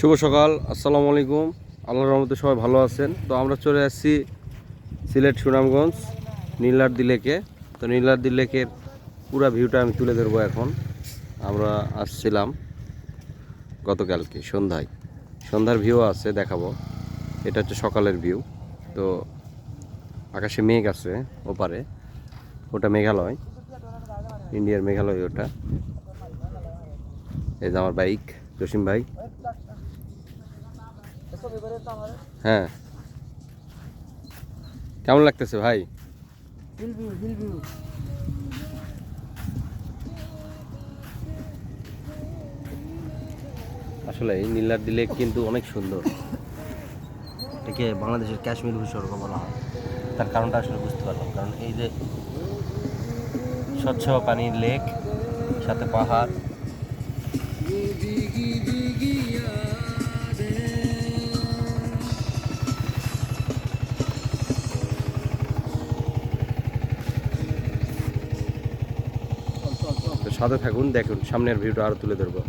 শুভ সকাল, আসসালামু আলাইকুম। আল্লাহর রহমতে সবাই ভালো আছেন। তো আমরা চলে আসছি সিলেট সুনামগঞ্জ নীলাদ্রি লেকে তো নীলাদ্রি লেকের পুরো ভিউটা আমি তুলে ধরবো এখন। আমরা আসছিলাম গতকালকে সন্ধ্যায়। সন্ধ্যার ভিউ আছে, দেখাবো। এটা হচ্ছে সকালের ভিউ তো আকাশে মেঘ আছে ওপারে। ওটা মেঘালয়। ইন্ডিয়ার মেঘালয় ওটা। এই যে আমার বাইক জসিম ভাই। হ্যাঁ। কেমন লাগতেছে ভাই? আসলে এই নীলাদ্রি লেক কিন্তু অনেক সুন্দর। এটাকে বাংলাদেশের কাশ্মীর ভূস্বর্গ বলা হয়। তার কারণটা আসলে বুঝতে পারলাম। কারণ এই যে স্বচ্ছ পানির লেক, সাথে পাহাড় তো সাথে থাকুন দেখুন সামনের ভিউটা আরও তুলে ধরবো।